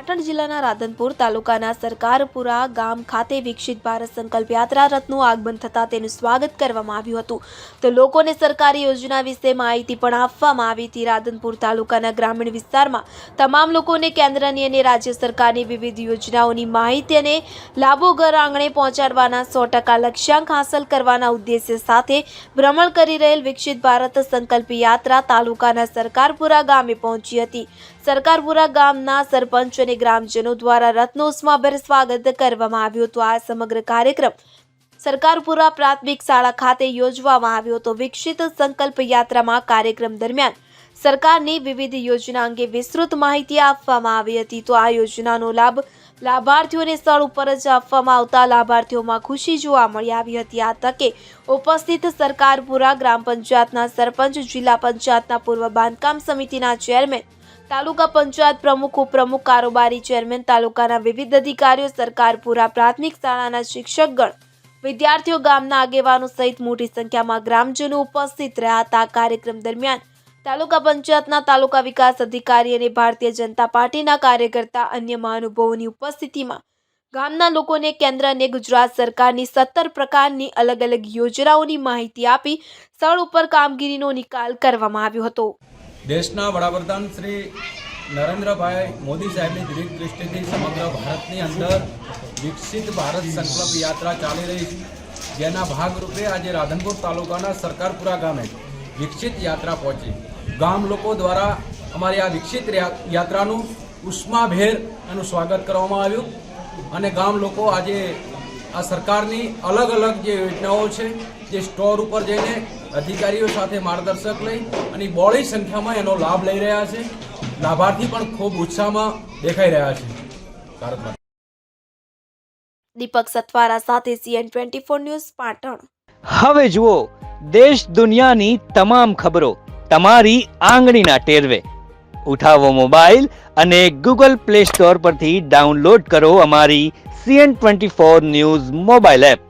પાટણ જિલ્લાના રાધનપુર તાલુકાના સરકારપુરા ગામ ખાતે વિકસિત ભારત સંકલ્પ યાત્રા રથનું આગમન થતાં તેનું સ્વાગત કરવામાં આવ્યું હતું. તો લોકોને સરકારી યોજના વિશે માહિતી પણ આપવામાં આવી હતી. રાધનપુર તાલુકાના ગ્રામીણ વિસ્તારમાં તમામ લોકોને કેન્દ્રની અને રાજ્ય સરકારની વિવિધ યોજનાઓની માહિતી અને લાભો ઘર આંગણે પહોંચાડવાના સો ટકા લક્ષ્યાંક હાંસલ કરવાના ઉદ્દેશ્ય સાથે ભ્રમણ કરી રહેલ વિકસિત ભારત સંકલ્પ યાત્રા તાલુકાના સરકારપુરા ગામે પહોંચી હતી. સરકારપુરા ગામના સરપંચ ગ્રામજનો દ્વારા રથનું ઉષ્માભેર સ્વાગત કરવામાં આવ્યું હતું. આ સમગ્ર કાર્યક્રમ સરકારપુરા પ્રાથમિક શાળા ખાતે યોજવામાં આવ્યો હતો. વિકસિત સંકલ્પ યાત્રામાં કાર્યક્રમ દરમિયાન સરકારની વિવિધ યોજના અંગે વિસ્તૃત માહિતી આપવામાં આવી હતી. તો આ યોજનાનો લાભ લાભાર્થીઓને સ્થળ ઉપર જ આપવામાં આવતા લાભાર્થીઓમાં ખુશી જોવા મળી આવી હતી. આ તકે ઉપસ્થિત સરકારપુરા ગ્રામ પંચાયતના સરપંચ, જિલ્લા પંચાયતના પૂર્વ બાંધકામ સમિતિના ચેરમેન તાલુકા પંચાયત પ્રમુખ, ઉપપ્રમુખ, કારોબારી ચેરમેન, તાલુકાના વિવિધ અધિકારીઓ સરકારપુરા પ્રાથમિક શાળાના શિક્ષકગણ, વિદ્યાર્થીઓ ગામના આગેવાનો સહિત મોટી સંખ્યામાં ગ્રામજનો ઉપસ્થિત રહ્યા હતા. કાર્યક્રમ દરમિયાન તાલુકા પંચાયતના તાલુકા વિકાસ અધિકારી અને ભારતીય જનતા પાર્ટીના કાર્યકર્તા અન્ય મહાનુભાવોની ઉપસ્થિતિમાં ગામના લોકોને કેન્દ્ર અને ગુજરાત સરકારની સત્તર પ્રકારની અલગ અલગ યોજનાઓની માહિતી આપી, સ્થળ ઉપર કામગીરીનો નિકાલ કરવામાં આવ્યો હતો. દેશના વડાપ્રધાન શ્રી નરેન્દ્રભાઈ મોદી સાહેબની દિલીપ દૃષ્ટિથી સમગ્ર ભારતની અંદર વિકસિત ભારત સંકલ્પ યાત્રા ચાલી રહી છે. જેના ભાગરૂપે આજે રાધનપુર તાલુકાના સરકારપુરા ગામે વિકસિત યાત્રા પહોંચી. ગામ લોકો દ્વારા અમારી આ વિકસિત યાત્રાનું ઉષ્માભેર એનું સ્વાગત કરવામાં આવ્યું. અને ગામ લોકો આજે આ સરકારની અલગ અલગ જે યોજનાઓ છે, જે સ્ટોર ઉપર જઈને અધિકારીઓ સાથે માર્ગદર્શક લઈ અને બોળી સંખ્યામાં એનો લાભ લઈ રહ્યા છે. લાભાર્થી પણ ખૂબ ઉત્સાહમાં દેખાઈ રહ્યા છે. દીપક સતવારા સાથે CN twenty four news Patan. હવે જુઓ દેશ દુનિયાની તમામ ખબરો તમારી આંગળીના ટેરવે. ઉઠાવો મોબાઈલ અને ગૂગલ પ્લે સ્ટોર પરથી ડાઉનલોડ કરો અમારી CN twenty four news mobile app.